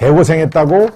개고생했다고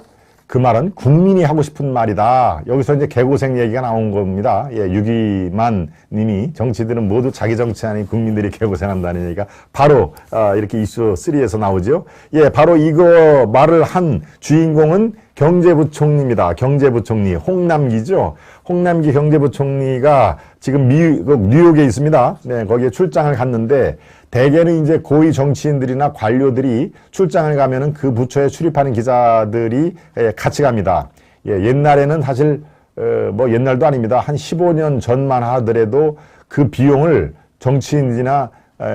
그 말은 국민이 하고 싶은 말이다. 여기서 이제 개고생 얘기가 나온 겁니다. 예, 유기만 님이 정치들은 모두 자기 정치 아닌 국민들이 개고생한다는 얘기가 바로 아, 이렇게 이슈 3에서 나오죠. 예, 바로 이거 말을 한 주인공은 경제부총리입니다. 경제부총리 홍남기죠. 홍남기 경제부총리가 지금 미국 뉴욕에 있습니다. 네, 거기에 출장을 갔는데 대개는 이제 고위 정치인들이나 관료들이 출장을 가면은 그 부처에 출입하는 기자들이 예, 같이 갑니다. 예, 옛날에는 사실 어, 뭐 옛날도 아닙니다. 한 15년 전만 하더라도 그 비용을 정치인이나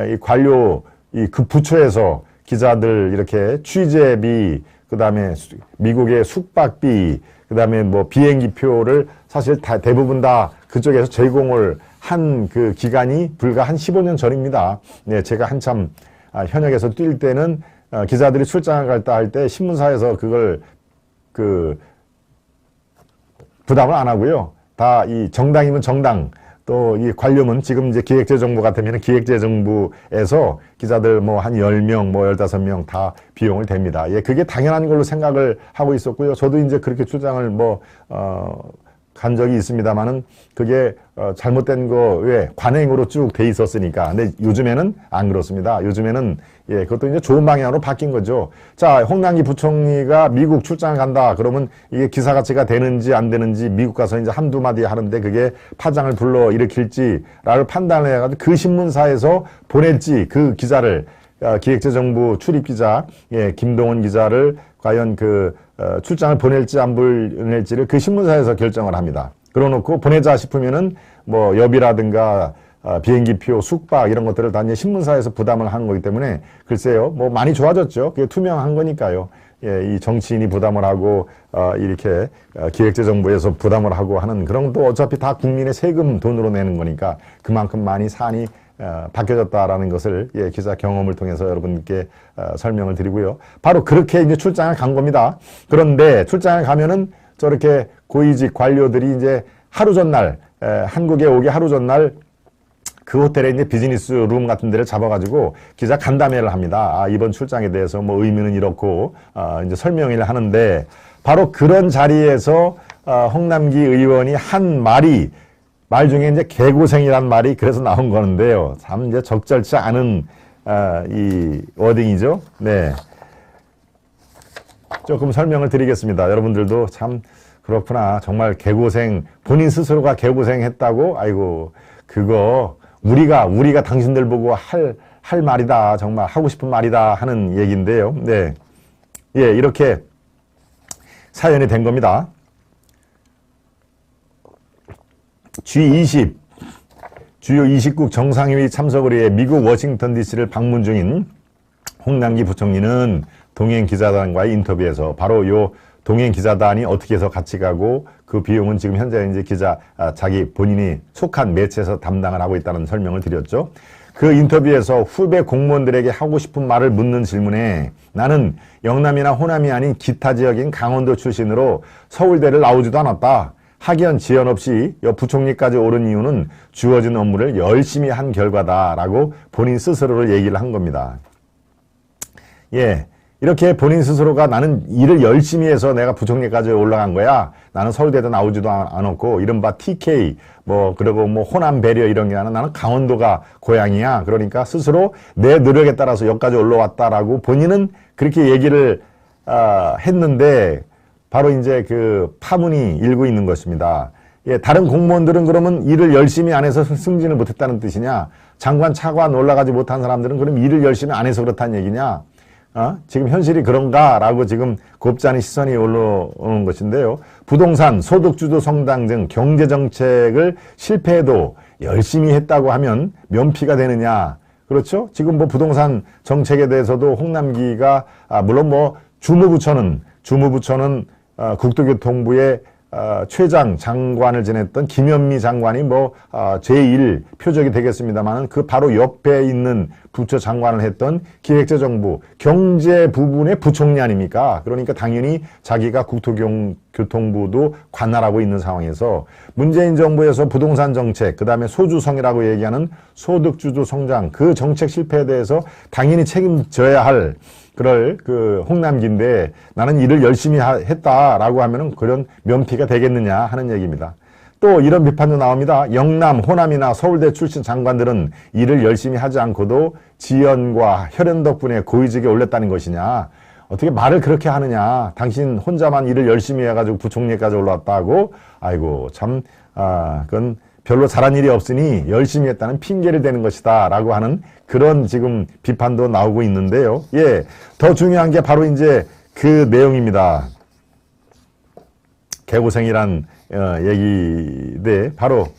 이 관료 이 그 부처에서 기자들 이렇게 취재비 그 다음에 미국의 숙박비 그 다음에 뭐 비행기표를 사실 다 대부분 다 그쪽에서 제공을 한 그 기간이 불과 한 15년 전입니다. 네, 제가 한참 아, 현역에서 뛸 때는 어, 기자들이 출장을 갈다 할 때 신문사에서 그걸 그 부담을 안 하고요. 다 이 정당이면 정당 또 이 관료면 지금 이제 기획재정부 같으면 기획재정부에서 기자들 뭐 한 열명뭐 열다섯 명 다 비용을 댑니다. 예, 그게 당연한 걸로 생각을 하고 있었고요. 저도 이제 그렇게 출장을 뭐, 어, 간 적이 있습니다만은 그게 어, 잘못된 거에 관행으로 쭉 돼 있었으니까. 근데 요즘에는 안 그렇습니다. 요즘에는 예, 그것도 이제 좋은 방향으로 바뀐 거죠. 자, 홍남기 부총리가 미국 출장 간다. 그러면 이게 기사 가치가 되는지 안 되는지 미국 가서 이제 한두 마디 하는데 그게 파장을 불러 일으킬지라를 판단을 해가지고 그 신문사에서 보낼지 그 기자를 어, 기획재정부 출입 기자, 예, 김동원 기자를 과연 그 어, 출장을 보낼지 안 보낼지를 그 신문사에서 결정을 합니다. 그러놓고 보내자 싶으면은 뭐 여비라든가 어, 비행기표, 숙박 이런 것들을 다 이제 신문사에서 부담을 하는 거기 때문에 글쎄요, 뭐 많이 좋아졌죠. 그게 투명한 거니까요. 예, 이 정치인이 부담을 하고 어, 이렇게 어, 기획재정부에서 부담을 하고 하는 그런 것도 어차피 다 국민의 세금 돈으로 내는 거니까 그만큼 많이 산이 어, 바뀌어졌다라는 것을 예, 기자 경험을 통해서 여러분께 어, 설명을 드리고요. 바로 그렇게 이제 출장을 간 겁니다. 그런데 출장을 가면은 저렇게 고위직 관료들이 이제 하루 전날 에, 한국에 오기 하루 전날 그 호텔에 이제 비즈니스 룸 같은 데를 잡아가지고 기자 간담회를 합니다. 아, 이번 출장에 대해서 뭐 의미는 이렇고, 아, 이제 설명을 하는데, 바로 그런 자리에서, 아, 홍남기 의원이 한 말이, 말 중에 이제 개고생이란 말이 그래서 나온 거는데요. 참 이제 적절치 않은, 아, 이 워딩이죠. 네. 조금 설명을 드리겠습니다. 여러분들도 참 그렇구나. 정말 개고생, 본인 스스로가 개고생 했다고? 아이고, 그거 우리가 우리가 당신들 보고 할 할 말이다 정말 하고 싶은 말이다 하는 얘기인데요. 네, 예 이렇게 사연이 된 겁니다. G20 주요 20국 정상회의 참석을 위해 미국 워싱턴 DC를 방문 중인 홍남기 부총리는 동행 기자단과의 인터뷰에서 바로 요 동행 기자단이 어떻게 해서 같이 가고 그 비용은 지금 현재 기자 아, 자기 본인이 속한 매체에서 담당을 하고 있다는 설명을 드렸죠. 그 인터뷰에서 후배 공무원들에게 하고 싶은 말을 묻는 질문에 나는 영남이나 호남이 아닌 기타 지역인 강원도 출신으로 서울대를 나오지도 않았다. 학연 지연 없이 부총리까지 오른 이유는 주어진 업무를 열심히 한 결과다라고 본인 스스로를 얘기를 한 겁니다. 예. 이렇게 본인 스스로가 나는 일을 열심히 해서 내가 부총리까지 올라간 거야. 나는 서울대도 나오지도 않았고 이른바 TK 뭐 그리고 뭐 호남 배려 이런 게 아니라 나는 강원도가 고향이야. 그러니까 스스로 내 노력에 따라서 여기까지 올라왔다라고 본인은 그렇게 얘기를 어, 했는데 바로 이제 그 파문이 일고 있는 것입니다. 예, 다른 공무원들은 그러면 일을 열심히 안 해서 승진을 못했다는 뜻이냐? 장관 차관 올라가지 못한 사람들은 그럼 일을 열심히 안 해서 그렇다는 얘기냐? 어? 지금 현실이 그런가라고 지금 곱지 시선이 올라오는 것인데요. 부동산, 소득주도 성장 등 경제정책을 실패해도 열심히 했다고 하면 면피가 되느냐. 그렇죠? 지금 뭐 부동산 정책에 대해서도 홍남기가, 아, 물론 뭐 주무부처는, 주무부처는 아, 국토교통부의 어, 최장 장관을 지냈던 김현미 장관이 뭐 어, 제1 표적이 되겠습니다만 그 바로 옆에 있는 부처 장관을 했던 기획재정부 경제 부분의 부총리 아닙니까? 그러니까 당연히 자기가 국토교통부도 관할하고 있는 상황에서 문재인 정부에서 부동산 정책 그다음에 소주성이라고 얘기하는 소득주도 성장 그 정책 실패에 대해서 당연히 책임져야 할 그럴 그 홍남기인데 나는 일을 열심히 하- 했다라고 하면은 그런 면피가 되겠느냐 하는 얘기입니다. 또 이런 비판도 나옵니다. 영남, 호남이나 서울대 출신 장관들은 일을 열심히 하지 않고도 지연과 혈연 덕분에 고위직에 올렸다는 것이냐. 어떻게 말을 그렇게 하느냐. 당신 혼자만 일을 열심히 해가지고 부총리까지 올라왔다고. 아이고, 참, 아, 그건 별로 잘한 일이 없으니 열심히 했다는 핑계를 대는 것이다. 라고 하는 그런 지금 비판도 나오고 있는데요. 예. 더 중요한 게 바로 이제 그 내용입니다. 개고생이란 어, 얘기인데 바로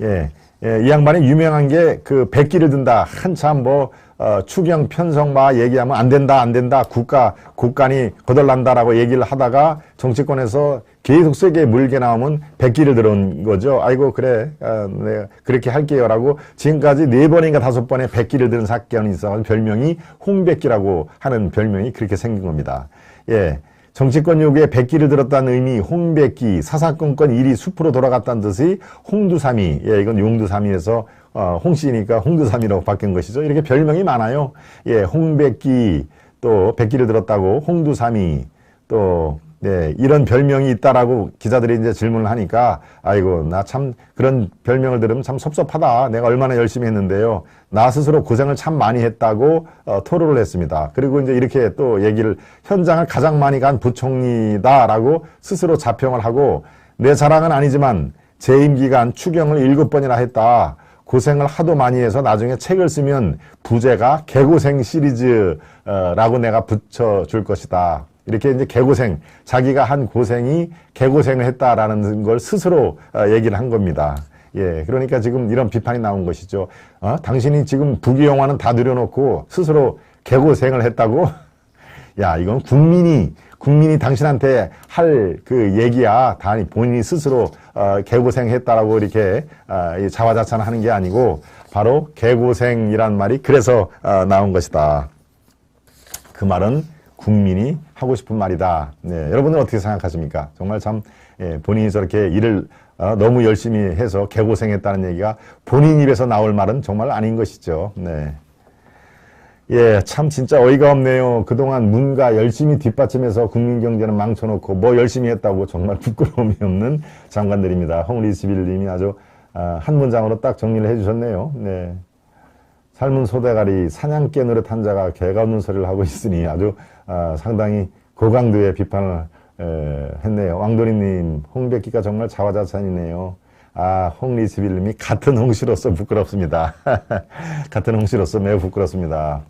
예, 예, 이 양반이 유명한 게 그 백기를 든다 한참 뭐 어, 추경 편성마 얘기하면 안 된다 안 된다 국가 국간이 거덜난다라고 얘기를 하다가 정치권에서 계속 세게 물게 나오면 백기를 들은 거죠. 아이고 그래 어, 네, 그렇게 할게요라고 지금까지 네 번인가 다섯 번의 백기를 들은 사건이 있어 별명이 홍백기라고 하는 별명이 그렇게 생긴 겁니다. 예. 정치권 요구에 백기를 들었다는 의미 홍백기 사사건건 일이 숲으로 돌아갔다는 뜻이 홍두삼이 예 이건 용두삼이에서 어, 홍씨니까 홍두삼이라고 바뀐 것이죠. 이렇게 별명이 많아요. 예 홍백기 또 백기를 들었다고 홍두삼이 또 네, 이런 별명이 있다라고 기자들이 이제 질문을 하니까 아이고 나 참 그런 별명을 들으면 참 섭섭하다. 내가 얼마나 열심히 했는데요. 나 스스로 고생을 참 많이 했다고 어, 토로를 했습니다. 그리고 이제 이렇게 또 얘기를 현장을 가장 많이 간 부총리다라고 스스로 자평을 하고 내 자랑은 아니지만 재임 기간 추경을 일곱 번이나 했다. 고생을 하도 많이 해서 나중에 책을 쓰면 부제가 개고생 시리즈라고 내가 붙여줄 것이다. 이렇게 이제 개고생, 자기가 한 고생이 개고생을 했다라는 걸 스스로 어, 얘기를 한 겁니다. 예, 그러니까 지금 이런 비판이 나온 것이죠. 어? 당신이 지금 부귀영화는 다 누려놓고 스스로 개고생을 했다고? 야, 이건 국민이, 국민이 당신한테 할 그 얘기야. 다 본인이 스스로, 어, 개고생했다라고 이렇게, 어, 이 자화자찬하는 게 아니고, 바로 개고생이란 말이 그래서, 어, 나온 것이다. 그 말은 국민이 하고 싶은 말이다. 네, 여러분은 어떻게 생각하십니까? 정말 참 예, 본인이 저렇게 일을 어, 너무 열심히 해서 개고생했다는 얘기가 본인 입에서 나올 말은 정말 아닌 것이죠. 네. 예, 참 진짜 어이가 없네요. 그동안 문가 열심히 뒷받침해서 국민 경제는 망쳐놓고 뭐 열심히 했다고 정말 부끄러움이 없는 장관들입니다. 홍리스빌님이 아주 아, 한 문장으로 딱 정리를 해주셨네요. 네. 삶은 소대가리 사냥개 노릇한 자가 개가 없는 소리를 하고 있으니 아주 아, 상당히 고강도의 비판을 에, 했네요. 왕도리님 홍백기가 정말 자화자찬이네요. 아 홍리스빌님이 같은 홍씨로서 부끄럽습니다. 같은 홍씨로서 매우 부끄럽습니다.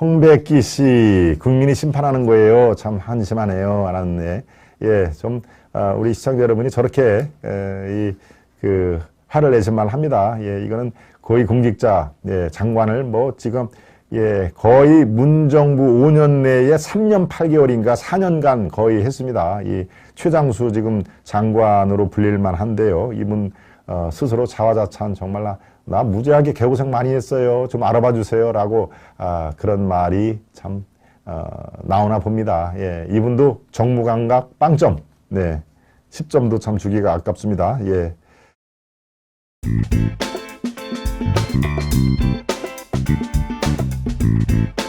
홍백기 씨 국민이 심판하는 거예요. 참 한심하네요. 알았네. 예, 좀 아, 우리 시청자 여러분이 저렇게 에, 이 그 화를 내신 말 합니다. 예, 이거는 고위 공직자, 예, 장관을 뭐 지금 예, 거의 문정부 5년 내에 3년 8개월인가 4년간 거의 했습니다. 이 최장수 지금 장관으로 불릴만 한데요. 이분 어, 스스로 자화자찬 정말 나, 나 무지하게 개고생 많이 했어요. 좀 알아봐 주세요라고 아, 그런 말이 참 어, 나오나 봅니다. 예, 이분도 정무감각 빵점. 네. 10점도 참 주기가 아깝습니다. 예. Mm-hmm.